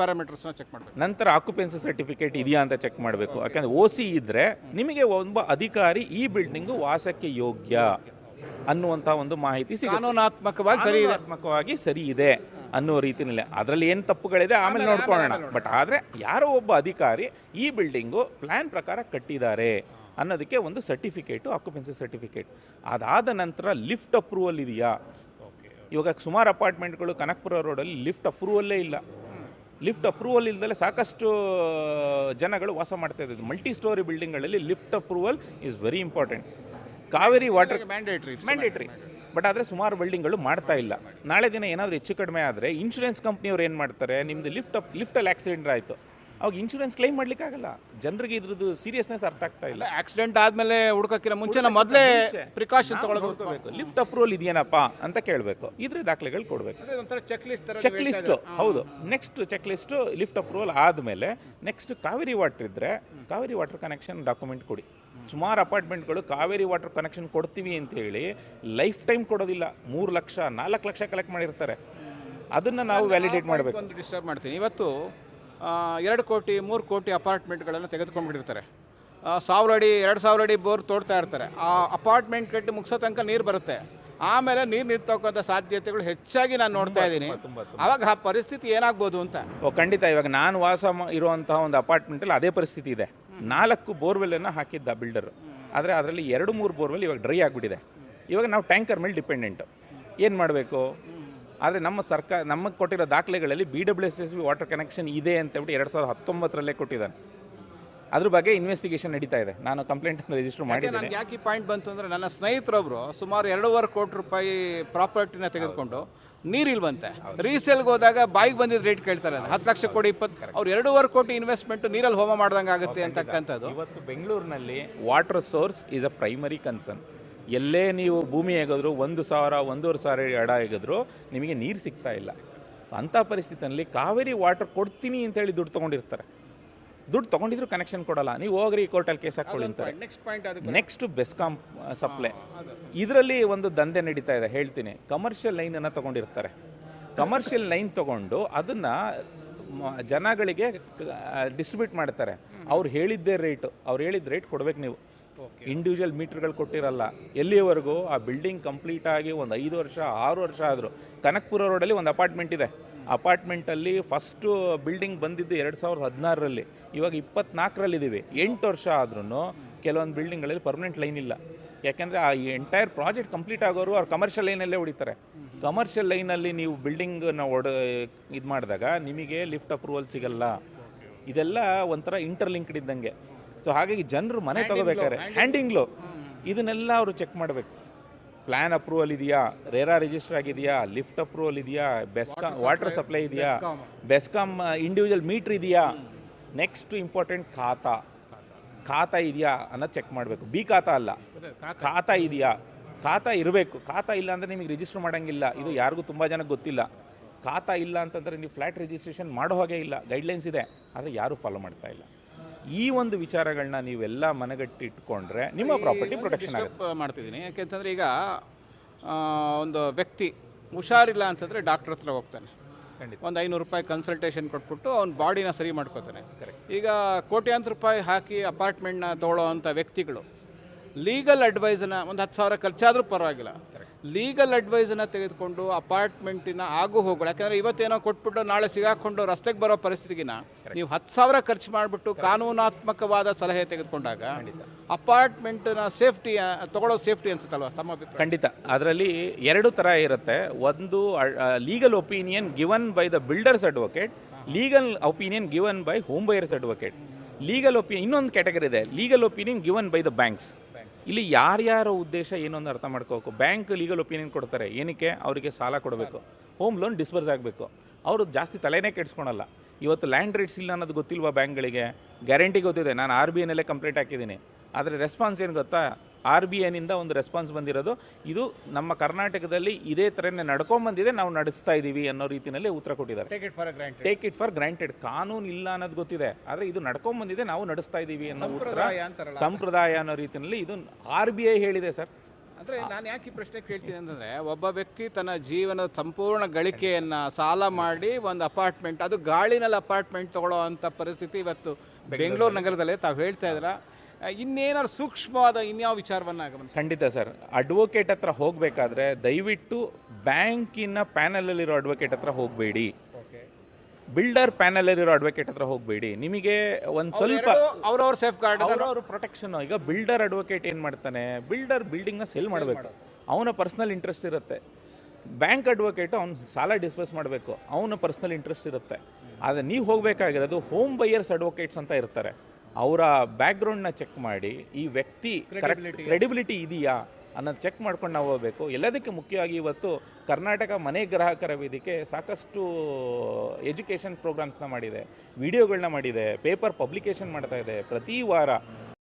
ಪ್ಯಾರಾಮೀಟರ್ಸ್ನ check ಮಾಡಬೇಕು. ನಂತರ occupancy certificate ಇದೆಯಾ ಅಂತ ಚೆಕ್ ಮಾಡಬೇಕು. ಯಾಕಂದರೆ ಓ ಸಿ ಇದ್ದರೆ ನಿಮಗೆ ಒಬ್ಬ ಅಧಿಕಾರಿ ಈ ಬಿಲ್ಡಿಂಗು ವಾಸಕ್ಕೆ ಯೋಗ್ಯ ಅನ್ನುವಂಥ ಒಂದು ಮಾಹಿತಿ ಸಿಗುತ್ತೆ. ಕಾನೂನಾತ್ಮಕವಾಗಿ ಸರಿ ಇದೆ. ಸರಿ ಇದೆ ಅನ್ನೋ ರೀತಿಯಲ್ಲಿ. ಅದರಲ್ಲಿ ಏನು ತಪ್ಪುಗಳಿದೆ ಆಮೇಲೆ ನೋಡ್ಕೊಳ್ಳೋಣ. ಬಟ್ ಆದರೆ ಯಾರೋ ಒಬ್ಬ ಅಧಿಕಾರಿ ಈ ಬಿಲ್ಡಿಂಗು ಪ್ಲ್ಯಾನ್ ಪ್ರಕಾರ ಕಟ್ಟಿದ್ದಾರೆ ಅನ್ನೋದಕ್ಕೆ ಒಂದು ಸರ್ಟಿಫಿಕೇಟು ಆಕ್ಯುಪೆನ್ಸಿ ಸರ್ಟಿಫಿಕೇಟ್ ಅದಾದ ನಂತರ ಲಿಫ್ಟ್ ಅಪ್ರೂವಲ್ ಇದೆಯಾ? ಇವಾಗ ಸುಮಾರು ಅಪಾರ್ಟ್ಮೆಂಟ್ಗಳು ಕನಕಪುರ ರೋಡಲ್ಲಿ ಲಿಫ್ಟ್ ಅಪ್ರೂವಲ್ಲೇ ಇಲ್ಲ. ಲಿಫ್ಟ್ ಅಪ್ರೂವಲ್ ಇಲ್ದಲೆ ಸಾಕಷ್ಟು ಜನಗಳು ವಾಸ ಮಾಡ್ತಾ ಇದ್ದಾರೆ multi storey ಬಿಲ್ಡಿಂಗ್ಗಳಲ್ಲಿ lift approval is very important Kaveri water mandatory mandatory but ಆದರೆ ಸುಮಾರು ಬಿಲ್ಡಿಂಗ್ಗಳು ಮಾಡ್ತಾ ಇಲ್ಲ. ನಾಳೆ ದಿನ ಏನಾದರೂ ಹೆಚ್ಚು ಕಡಿಮೆ ಆದರೆ ಇನ್ಶೂರೆನ್ಸ್ ಕಂಪ್ನಿಯವ್ರು ಏನು ಮಾಡ್ತಾರೆ ನಿಮ್ಮದು ಲಿಫ್ಟ್ ಅಪ್ ಲಿಫ್ಟಲ್ಲಿ ಆಕ್ಸಿಡೆಂಟ್ ಆಯಿತು. ಅವಾಗ ಇನ್ಶೂರೆನ್ಸ್ ಕ್ಲೈಮ್ ಮಾಡ್ಲಿಕ್ಕಾಗಲ್ಲ. ಜನರಿಗೆ ಇದ್ರದ್ದು ಸೀರಿಯಸ್ನೆಸ್ ಅರ್ಥ ಆಗ್ತಾ ಇಲ್ಲ. ಆಕ್ಸಿಡೆಂಟ್ ಆದ್ಮೇಲೆ ಹುಡುಕಕ್ಕಿಂತ ಮುಂಚೆ ನಾವು ಮೊದಲೇ ಪ್ರಿಕಾಷನ್ ತಗೊಳ್ಬೇಕು. ಲಿಫ್ಟ್ ಅಪ್ರೂವಲ್ ಇದೆಯೇನಪ್ಪ ಅಂತ ಕೇಳಬೇಕು. ಇದ್ರ ದಾಖಲೆಗಳು ಕೊಡಬೇಕು. ಚೆಕ್ ಲಿಸ್ಟ್ ಚೆಕ್ ಲಿಸ್ಟ್ ಹೌದು. Next check list lift approval ಆದಮೇಲೆ ನೆಕ್ಸ್ಟ್ ಕಾವೇರಿ ವಾಟರ್ ಇದ್ದರೆ ಕಾವೇರಿ ವಾಟರ್ ಕನೆಕ್ಷನ್ ಡಾಕ್ಯುಮೆಂಟ್ ಕೊಡಿ. ಸುಮಾರು ಅಪಾರ್ಟ್ಮೆಂಟ್ಗಳು ಕಾವೇರಿ ವಾಟರ್ ಕನೆಕ್ಷನ್ ಕೊಡ್ತೀವಿ ಅಂತ ಹೇಳಿ ಲೈಫ್ ಟೈಮ್ ಕೊಡೋದಿಲ್ಲ. ಮೂರು ಲಕ್ಷ ನಾಲ್ಕು ಲಕ್ಷ ಕಲೆಕ್ಟ್ ಮಾಡಿರ್ತಾರೆ. ಅದನ್ನು ನಾವು ವ್ಯಾಲಿಡೇಟ್ ಮಾಡಬೇಕು. ಡಿಸ್ಟರ್ಬ್ ಮಾಡ್ತೀನಿ. ಇವತ್ತು ಎರಡು ಕೋಟಿ ಮೂರು ಕೋಟಿ ಅಪಾರ್ಟ್ಮೆಂಟ್ಗಳನ್ನು ತೆಗೆದುಕೊಂಡ್ಬಿಟ್ಟಿರ್ತಾರೆ. ಸಾವಿರ ಅಡಿ ಎರಡು ಸಾವಿರ ಅಡಿ ಬೋರ್ ತೋಡ್ತಾ ಇರ್ತಾರೆ. ಆ ಅಪಾರ್ಟ್ಮೆಂಟ್ ಕಟ್ಟಿ ಮುಗಿಸೋ ತನಕ ನೀರು ಬರುತ್ತೆ. ಆಮೇಲೆ ನೀರು ನಿಂತಕ್ಕಂಥ ಸಾಧ್ಯತೆಗಳು ಹೆಚ್ಚಾಗಿ ನಾನು ನೋಡ್ತಾ ಇದ್ದೀನಿ. ಅವಾಗ ಆ ಪರಿಸ್ಥಿತಿ ಏನಾಗ್ಬೋದು ಅಂತ. ಓ ಖಂಡಿತ ಇವಾಗ ನಾನು ವಾಸ ಇರುವಂತಹ ಒಂದು ಅಪಾರ್ಟ್ಮೆಂಟಲ್ಲಿ ಅದೇ ಪರಿಸ್ಥಿತಿ ಇದೆ. ನಾಲ್ಕು ಬೋರ್ವೆಲ್ಲನ್ನು ಹಾಕಿದ್ದ ಬಿಲ್ಡರ್. ಆದರೆ ಅದರಲ್ಲಿ ಎರಡು ಮೂರು ಬೋರ್ವೆಲ್ ಇವಾಗ ಡ್ರೈ ಆಗಿಬಿಟ್ಟಿದೆ. ಇವಾಗ ನಾವು ಟ್ಯಾಂಕರ್ ಮೇಲೆ ಡಿಪೆಂಡೆಂಟು. ಏನು ಮಾಡಬೇಕು? ಆದರೆ ನಮ್ಮ ಸರ್ಕಾರ ನಮಗೆ ಕೊಟ್ಟಿರೋ ದಾಖಲೆಗಳಲ್ಲಿ B W S S B water connection ಇದೆ ಅಂತ ಹೇಳ್ಬಿಟ್ಟು ಎರಡು ಸಾವಿರದ ಹತ್ತೊಂಬತ್ತರಲ್ಲೇ ಕೊಟ್ಟಿದ್ದಾನೆ. ಅದ್ರ ಬಗ್ಗೆ ಇನ್ವೆಸ್ಟಿಗೇಷನ್ ನಡೀತಾ ಇದೆ. ನಾನು ಕಂಪ್ಲೇಂಟ್ ರಿಜಿಸ್ಟರ್ ಮಾಡಿದ್ದೀನಿ. ನನಗೆ ಯಾಕೆ ಈ ಪಾಯಿಂಟ್ ಬಂತು ಅಂದರೆ ನನ್ನ ಸ್ನೇಹಿತರೊಬ್ಬರು ಸುಮಾರು ಎರಡೂವರೆ ಕೋಟಿ ರೂಪಾಯಿ ಪ್ರಾಪರ್ಟಿನ ತೆಗೆದುಕೊಂಡು ನೀರಿಲ್ವಂತೆ. ರೀಸೇಲ್ಗೆ ಹೋದಾಗ ಬಾಯಿಗೆ ಬಂದಿದ್ದ ರೇಟ್ ಕೇಳ್ತಾರೆ ಹತ್ತು ಲಕ್ಷ ಕೋಟಿ ಇಪ್ಪತ್ತು ಅವ್ರು ಎರಡೂವರೆ ಕೋಟಿ ಇನ್ವೆಸ್ಟ್ಮೆಂಟ್ ನೀರಲ್ಲಿ ಹೋಮ ಮಾಡ್ದಂಗೆ ಆಗುತ್ತೆ ಅಂತಕ್ಕಂಥದ್ದು. ಇವತ್ತು ಬೆಂಗಳೂರಿನಲ್ಲಿ water source is a primary concern ಎಲ್ಲೇ ನೀವು ಭೂಮಿ ಹೇಗಿದ್ರು ಒಂದು ಸಾವಿರ ಒಂದೂವರೆ ಸಾವಿರ ಎಡ ಹೇಗಿದ್ರು ನಿಮಗೆ ನೀರು ಸಿಗ್ತಾ ಇಲ್ಲ. ಅಂಥ ಪರಿಸ್ಥಿತಿಯಲ್ಲಿ ಕಾವೇರಿ ವಾಟರ್ ಕೊಡ್ತೀನಿ ಅಂತೇಳಿ ದುಡ್ಡು ತೊಗೊಂಡಿರ್ತಾರೆ. ದುಡ್ಡು ತೊಗೊಂಡಿದ್ರು ಕನೆಕ್ಷನ್ ಕೊಡಲ್ಲ. ನೀವು ಹೋಗ್ರಿ ಕೋರ್ಟಲ್ಲಿ ಕೇಸ್ ಹಾಕ್ಕೊಳ್ಳಿ ಅಂತಾರೆ. ನೆಕ್ಸ್ಟ್ ಪಾಯಿಂಟ್ ಅದು ನೆಕ್ಸ್ಟ್ ಬೆಸ್ಕಾಂ ಸಪ್ಲೈ ಇದರಲ್ಲಿ ಒಂದು ದಂಧೆ ನಡೀತಾ ಇದೆ ಹೇಳ್ತೀನಿ. ಕಮರ್ಷಿಯಲ್ ಲೈನನ್ನು ತೊಗೊಂಡಿರ್ತಾರೆ. ಕಮರ್ಷಿಯಲ್ ಲೈನ್ ತೊಗೊಂಡು ಅದನ್ನು ಜನಗಳಿಗೆ ಡಿಸ್ಟ್ರಿಬ್ಯೂಟ್ ಮಾಡ್ತಾರೆ. ಅವ್ರು ಹೇಳಿದ್ದೇ ರೇಟು ಅವ್ರು ಹೇಳಿದ ರೇಟ್ ಕೊಡ್ಬೇಕು ನೀವು. ಇಂಡಿವಿಜುವಲ್ ಮೀಟ್ರ್ಗಳು ಕೊಟ್ಟಿರಲ್ಲ. ಎಲ್ಲಿವರೆಗೂ ಆ ಬಿಲ್ಡಿಂಗ್ ಕಂಪ್ಲೀಟ್ ಆಗಿ ಒಂದು ಐದು ವರ್ಷ ಆರು ವರ್ಷ ಆದರೂ ಕನಕಪುರ ರೋಡಲ್ಲಿ ಒಂದು ಅಪಾರ್ಟ್ಮೆಂಟ್ ಇದೆ. ಅಪಾರ್ಟ್ಮೆಂಟಲ್ಲಿ ಫಸ್ಟು ಬಿಲ್ಡಿಂಗ್ ಬಂದಿದ್ದು ಎರಡು ಸಾವಿರದ ಹದಿನಾರರಲ್ಲಿ. ಇವಾಗ ಇಪ್ಪತ್ನಾಲ್ಕರಲ್ಲಿದ್ದೀವಿ. ಎಂಟು ವರ್ಷ ಆದ್ರೂ ಕೆಲವೊಂದು ಬಿಲ್ಡಿಂಗ್ಗಳಲ್ಲಿ ಪರ್ಮನೆಂಟ್ ಲೈನ್ ಇಲ್ಲ. ಯಾಕೆಂದರೆ ಆ ಎಂಟೈರ್ ಪ್ರಾಜೆಕ್ಟ್ ಕಂಪ್ಲೀಟ್ ಆಗೋರು ಅವ್ರು ಕಮರ್ಷಿಯಲ್ ಲೈನಲ್ಲೇ ಹೊಡಿತಾರೆ. ಕಮರ್ಷಿಯಲ್ ಲೈನಲ್ಲಿ ನೀವು ಬಿಲ್ಡಿಂಗನ್ನ ಒಡ ಇದು ಮಾಡಿದಾಗ ನಿಮಗೆ ಲಿಫ್ಟ್ ಅಪ್ರೂವಲ್ ಸಿಗಲ್ಲ. ಇದೆಲ್ಲ ಒಂಥರ ಇಂಟರ್ಲಿಂಕ್ಡ್ ಇದ್ದಂಗೆ. ಸೊ ಹಾಗಾಗಿ ಜನರು ಮನೆ ತಗೋಬೇಕಾದ್ರೆ ಹ್ಯಾಂಡಿಂಗ್ ಲೋ ಇದನ್ನೆಲ್ಲ ಅವರು ಚೆಕ್ ಮಾಡಬೇಕು. ಪ್ಲ್ಯಾನ್ ಅಪ್ರೂವಲ್ ಇದೆಯಾ? ರೇರಾ ರಿಜಿಸ್ಟರ್ ಆಗಿದೆಯಾ? ಲಿಫ್ಟ್ ಅಪ್ರೂವಲ್ ಇದೆಯಾ? ಬೆಸ್ಕಾಮ್ ವಾಟರ್ ಸಪ್ಲೈ ಇದೆಯಾ? ಬೆಸ್ಕಾಮ್ ಇಂಡಿವಿಜುವಲ್ ಮೀಟ್ರ್ ಇದೆಯಾ? Next important khata. ಖಾತಾ ಇದೆಯಾ? ಅನ್ನೋದು ಚೆಕ್ ಮಾಡಬೇಕು. ಬಿ ಖಾತಾ ಅಲ್ಲ. ಖಾತಾ. ಇದೆಯಾ? ಖಾತಾ ಇರಬೇಕು. ಖಾತಾ ಇಲ್ಲ ಅಂದರೆ ನಿಮಗೆ ರಿಜಿಸ್ಟರ್ ಮಾಡೋಂಗಿಲ್ಲ. ಇದು ಯಾರಿಗೂ ತುಂಬ ಜನಕ್ಕೆ ಗೊತ್ತಿಲ್ಲ. ಖಾತಾ ಇಲ್ಲ ಅಂತಂದರೆ ನೀವು ಫ್ಲ್ಯಾಟ್ ರಿಜಿಸ್ಟ್ರೇಷನ್ ಮಾಡೋ ಹಾಗೆ ಇಲ್ಲ. ಗೈಡ್ಲೈನ್ಸ್ ಇದೆ. ಆದರೆ ಯಾರೂ ಫಾಲೋ ಮಾಡ್ತಾ ಇಲ್ಲ. ಈ ಒಂದು ವಿಚಾರಗಳನ್ನ ನೀವೆಲ್ಲ ಮನಗಟ್ಟಿಟ್ಕೊಂಡ್ರೆ ನಿಮ್ಮ ಪ್ರಾಪರ್ಟಿ ಪ್ರೊಟೆಕ್ಷನ್ ಆಗುತ್ತೆ. ಮಾಡ್ತಿದ್ದೀನಿ. ಯಾಕೆಂತಂದರೆ ಈಗ ಒಂದು ವ್ಯಕ್ತಿ ಹುಷಾರಿಲ್ಲ ಅಂತಂದರೆ ಡಾಕ್ಟ್ರ್ ಹತ್ರ ಹೋಗ್ತಾನೆ. ಖಂಡಿತ. ಒಂದು ಐನೂರು ರೂಪಾಯಿ ಕನ್ಸಲ್ಟೇಷನ್ ಕೊಟ್ಬಿಟ್ಟು ಅವ್ನ ಬಾಡಿನ ಸರಿ ಮಾಡ್ಕೋತಾನೆ. ಈಗ ಕೋಟ್ಯಾಂತರ ರೂಪಾಯಿ ಹಾಕಿ ಅಪಾರ್ಟ್ಮೆಂಟ್ನ ತಗೊಳ್ಳೋ ಅಂಥ ವ್ಯಕ್ತಿಗಳು ಲೀಗಲ್ ಅಡ್ವೈಸನ್ನ ಒಂದು ಹತ್ತು ಸಾವಿರ ಖರ್ಚಾದರೂ ಪರವಾಗಿಲ್ಲ. ಲೀಗಲ್ ಅಡ್ವೈಸನ್ನ ತೆಗೆದುಕೊಂಡು ಅಪಾರ್ಟ್ಮೆಂಟಿನ ಆಗು ಹೋಗೋಣ. ಯಾಕಂದರೆ ಇವತ್ತೇನೋ ಕೊಟ್ಬಿಟ್ಟು ನಾಳೆ ಸಿಗಾಕೊಂಡು ರಸ್ತೆಗೆ ಬರೋ ಪರಿಸ್ಥಿತಿಗಿನ ನೀವು ಹತ್ತು ಸಾವಿರ ಖರ್ಚು ಮಾಡಿಬಿಟ್ಟು ಕಾನೂನಾತ್ಮಕವಾದ ಸಲಹೆ ತೆಗೆದುಕೊಂಡಾಗ ಅಪಾರ್ಟ್ಮೆಂಟ್ನ ಸೇಫ್ಟಿ ತಗೊಳ್ಳೋ ಸೇಫ್ಟಿ ಅನ್ಸುತ್ತಲ್ವ? ತಮ್ಮ ಖಂಡಿತ. ಅದರಲ್ಲಿ ಎರಡು ಥರ ಇರುತ್ತೆ. ಒಂದು legal opinion given by the builders advocate legal opinion given by home buyers advocate legal opinion ಇನ್ನೊಂದು ಕ್ಯಾಟಗರಿ ಇದೆ. Legal opinion given by the banks ಇಲ್ಲಿ ಯಾರ್ಯಾರ ಉದ್ದೇಶ ಏನು ಅಂತ ಅರ್ಥ ಮಾಡ್ಕೋಬೇಕು. ಬ್ಯಾಂಕ್ ಲೀಗಲ್ ಒಪಿನಿಯನ್ ಕೊಡ್ತಾರೆ. ಏನಕ್ಕೆ? ಅವರಿಗೆ ಸಾಲ ಕೊಡಬೇಕು. ಹೋಮ್ ಲೋನ್ ಡಿಸ್ಬರ್ಸ್ ಆಗಬೇಕು. ಅವರು ಜಾಸ್ತಿ ತಲೆನೇ ಕೆಡಿಸ್ಕೊಳಲ್ಲ. ಇವತ್ತು ಲ್ಯಾಂಡ್ ರೇಟ್ಸ್ ಇಲ್ಲ ಅನ್ನೋದು ಗೊತ್ತಿಲ್ವಾ ಬ್ಯಾಂಕ್ಗಳಿಗೆ ಗ್ಯಾರಂಟಿ ಗೊತ್ತಿದೆ. ನಾನು ಆರ್ ಬಿ ಐನಲ್ಲೇ ಕಂಪ್ಲೇಂಟ್ ಹಾಕಿದ್ದೀನಿ. ಆದರೆ ರೆಸ್ಪಾನ್ಸ್ ಏನು ಗೊತ್ತಾ? ಆರ್ ಬಿ ಐನಿಂದ ಒಂದು ರೆಸ್ಪಾನ್ಸ್ ಬಂದಿರೋದು. ಇದು ನಮ್ಮ ಕರ್ನಾಟಕದಲ್ಲಿ ಇದೇ ಥರನೇ ನಡ್ಕೊಂಬಂದಿದೆ ನಾವು ನಡೆಸ್ತಾ ಇದ್ದೀವಿ ಅನ್ನೋ ರೀತಿಯಲ್ಲಿ ಉತ್ತರ ಕೊಟ್ಟಿದ್ದಾರೆ. Take it for granted take it for granted ಕಾನೂನು ಇಲ್ಲ ಅನ್ನೋದು ಗೊತ್ತಿದೆ. ಆದರೆ ಇದು ನಡ್ಕೊಂಬಂದಿದೆ ನಾವು ನಡೆಸ್ತಾ ಇದ್ದೀವಿ ಅನ್ನೋ ಉತ್ತರ. ಸಂಪ್ರದಾಯ ಅನ್ನೋ ರೀತಿಯಲ್ಲಿ ಇದು ಆರ್ ಬಿ ಐ ಹೇಳಿದೆ ಸರ್. ಅಂದರೆ ನಾನು ಯಾಕೆ ಈ ಪ್ರಶ್ನೆ ಕೇಳ್ತೀನಿ ಅಂತಂದರೆ ಒಬ್ಬ ವ್ಯಕ್ತಿ ತನ್ನ ಜೀವನದ ಸಂಪೂರ್ಣ ಗಳಿಕೆಯನ್ನು ಸಾಲ ಮಾಡಿ ಒಂದು ಅಪಾರ್ಟ್ಮೆಂಟ್ ಅದು ಗಾಳಿನಲ್ಲಿ ಅಪಾರ್ಟ್ಮೆಂಟ್ ತಗೊಳ್ಳೋ ಅಂಥ ಪರಿಸ್ಥಿತಿ ಇವತ್ತು ಬೆಂಗಳೂರು ನಗರದಲ್ಲೇ ತಾವು ಹೇಳ್ತಾ ಇದ್ದೀರಾ? ಇನ್ನೇನಾದ್ರು ಸೂಕ್ಷ್ಮವಾದ ಇನ್ಯಾವ ವಿಚಾರವನ್ನು ಗಮನಿಸಿ? ಖಂಡಿತ ಸರ್. ಅಡ್ವೊಕೇಟ್ ಹತ್ರ ಹೋಗಬೇಕಾದ್ರೆ ದಯವಿಟ್ಟು ಬ್ಯಾಂಕಿನ ಪ್ಯಾನಲಲ್ಲಿರೋ ಅಡ್ವೊಕೇಟ್ ಹತ್ರ ಹೋಗಬೇಡಿ. ಬಿಲ್ಡರ್ ಪ್ಯಾನಲಲ್ಲಿರೋ ಅಡ್ವೊಕೇಟ್ ಹತ್ರ ಹೋಗಬೇಡಿ. ನಿಮಗೆ ಒಂದು ಸ್ವಲ್ಪ ಅವ್ರವ್ರ ಸೇಫ್ ಗಾರ್ಡ್ ಅವ್ರವ್ರ ಪ್ರೊಟೆಕ್ಷನ್ ಈಗ ಬಿಲ್ಡರ್ ಅಡ್ವೊಕೇಟ್ ಏನು ಮಾಡ್ತಾನೆ? ಬಿಲ್ಡರ್ ಬಿಲ್ಡಿಂಗ್ನ ಸೆಲ್ ಮಾಡಬೇಕು. ಅವನ ಪರ್ಸ್ನಲ್ ಇಂಟ್ರೆಸ್ಟ್ ಇರುತ್ತೆ. ಬ್ಯಾಂಕ್ ಅಡ್ವೊಕೇಟ್ ಅವ್ನ ಸಾಲ ಡಿಸ್ಪಸ್ ಮಾಡಬೇಕು. ಅವನ ಪರ್ಸ್ನಲ್ ಇಂಟ್ರೆಸ್ಟ್ ಇರುತ್ತೆ. ಆದರೆ ನೀವು ಹೋಗಬೇಕಾಗಿರೋದು ಹೋಮ್ ಬೈಯರ್ಸ್ ಅಡ್ವೊಕೇಟ್ಸ್ ಅಂತ ಇರ್ತಾರೆ. ಅವರ ಬ್ಯಾಕ್ಗ್ರೌಂಡ್ನ ಚೆಕ್ ಮಾಡಿ ಈ ವ್ಯಕ್ತಿ ಕರೆಕ್ಟ್ ಕ್ರೆಡಿಬಿಲಿಟಿ ಇದೆಯಾ ಅನ್ನೋದು ಚೆಕ್ ಮಾಡ್ಕೊಂಡು ನಾವು ಹೋಗಬೇಕು. ಎಲ್ಲದಕ್ಕೆ ಮುಖ್ಯವಾಗಿ ಇವತ್ತು ಕರ್ನಾಟಕ ಮನೆ ಗ್ರಾಹಕರ ವೇದಿಕೆ ಸಾಕಷ್ಟು ಎಜುಕೇಷನ್ ಪ್ರೋಗ್ರಾಮ್ಸ್ನ ಮಾಡಿದೆ ವಿಡಿಯೋಗಳನ್ನ ಮಾಡಿದೆ ಪೇಪರ್ ಪಬ್ಲಿಕೇಶನ್ ಮಾಡ್ತಾ ಇದೆ. ಪ್ರತಿ ವಾರ